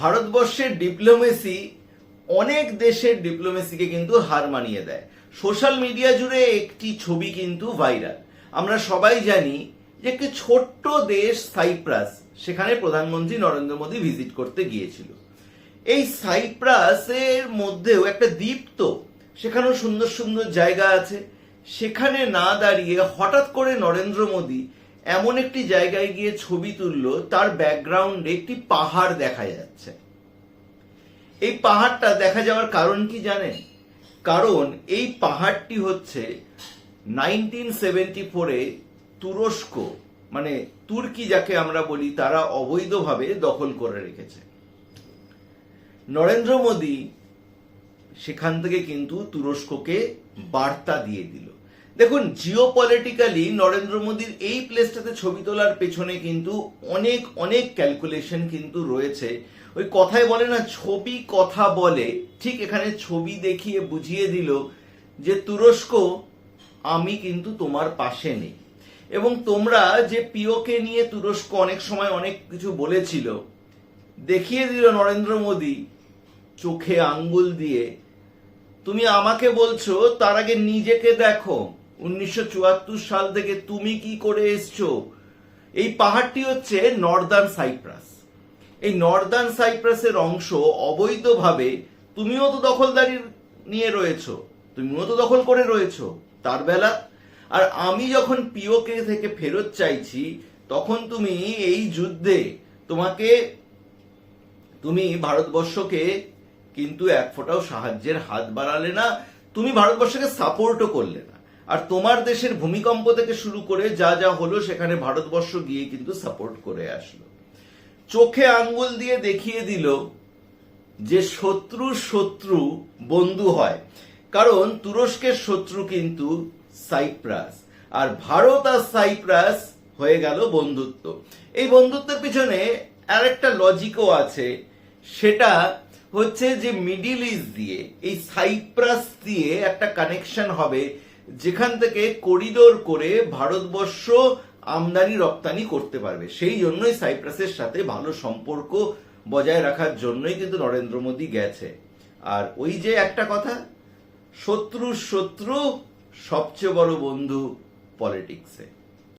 ভারতবর্ষের ডিপ্লোমেসি অনেক দেশের ডিপ্লোমেসিকে কিন্তু হার মানিয়ে দেয়। সোশ্যাল মিডিয়া জুড়ে একটি ছবি কিন্তু ভাইরাল আমরা সবাই জানি যে একটি ছোট্ট দেশ সাইপ্রাস সেখানে প্রধানমন্ত্রী নরেন্দ্র মোদী ভিজিট করতে গিয়েছিল। এই সাইপ্রাসের মধ্যেও একটা দ্বীপ তো, সেখানেও সুন্দর সুন্দর জায়গা আছে। সেখানে না দাঁড়িয়ে হঠাৎ করে নরেন্দ্র মোদী এমন একটি জায়গায় গিয়ে ছবি তুললো, তার ব্যাকগ্রাউন্ডে একটি পাহাড় দেখা যাচ্ছে। এই পাহাড়টা দেখা যাওয়ার কারণ কি জানেন? কারণ এই পাহাড়টি হচ্ছে নাইনটিন সেভেন্টি ফোরে তুরস্ক মানে তুর্কি যাকে আমরা বলি, তারা অবৈধভাবে দখল করে রেখেছে। নরেন্দ্র মোদী সেখান থেকে কিন্তু তুরস্ককে বার্তা দিয়ে দিল। দেখুন জিও পলিটিক্যালি নরেন্দ্র মোদীর এই প্লেসটাতে ছবি তোলার পেছনে কিন্তু অনেক অনেক ক্যালকুলেশন কিন্তু রয়েছে। ওই কথায় বলে না, ছবি কথা বলে। ঠিক এখানে ছবি দেখিয়ে বুঝিয়ে দিল যে তুরস্ক, আমি কিন্তু তোমার পাশে নেই। এবং তোমরা যে পিওকে নিয়ে তুরস্ক অনেক সময় অনেক কিছু বলেছিল, দেখিয়ে দিল নরেন্দ্র মোদী চোখে আঙ্গুল দিয়ে, তুমি আমাকে বলছো, তার আগে নিজেকে দেখো। উনিশশো চুয়াত্তর সাল থেকে তুমি কি করে এসছো? এই পাহাড়টি হচ্ছে নর্দার্ন সাইপ্রাস। এই নর্দার্ন সাইপ্রাসের অংশ অবৈধভাবে তুমিও তো দখলদারি নিয়ে রয়েছো, তুমিও তো দখল করে রয়েছো, তার বেলা। আর আমি যখন পিওকে থেকে ফেরত চাইছি, তখন তুমি এই যুদ্ধে তোমাকে, তুমি ভারতবর্ষকে কিন্তু এক ফোঁটাও সাহায্যের হাত বাড়ালে না, তুমি ভারতবর্ষকে সাপোর্টও করলে না। আর তোমার দেশের ভূমিকম্প থেকে শুরু করে যা যা হলো সেখানে ভারতবর্ষ গিয়ে কিন্তু সাপোর্ট করে আসলো। চোখে আঙ্গুল দিয়ে দেখিয়ে দিল যে শত্রু শত্রু বন্ধু হয়। কারণ তুরস্কের শত্রু কিন্তু সাইপ্রাস। আর ভারত আর সাইপ্রাস হয়ে গেল বন্ধুত্ব। এই বন্ধুত্বের পিছনে আর একটা লজিকও আছে। সেটা হচ্ছে যে মিডিল ইস্ট দিয়ে, এই সাইপ্রাস দিয়ে একটা কানেকশন হবে যেখান থেকে করিডোর করে ভারতবর্ষ আমদানি, রপ্তানি করতে পারবে। সেই জন্যই সাইপ্রাসের সাথে ভালো সম্পর্ক বজায় রাখার জন্যই কিন্তু নরেন্দ্র মোদী গেছে। আর ওই যে একটা কথা শত্রু শত্রু সবচেয়ে বড় বন্ধু পলিটিক্সে।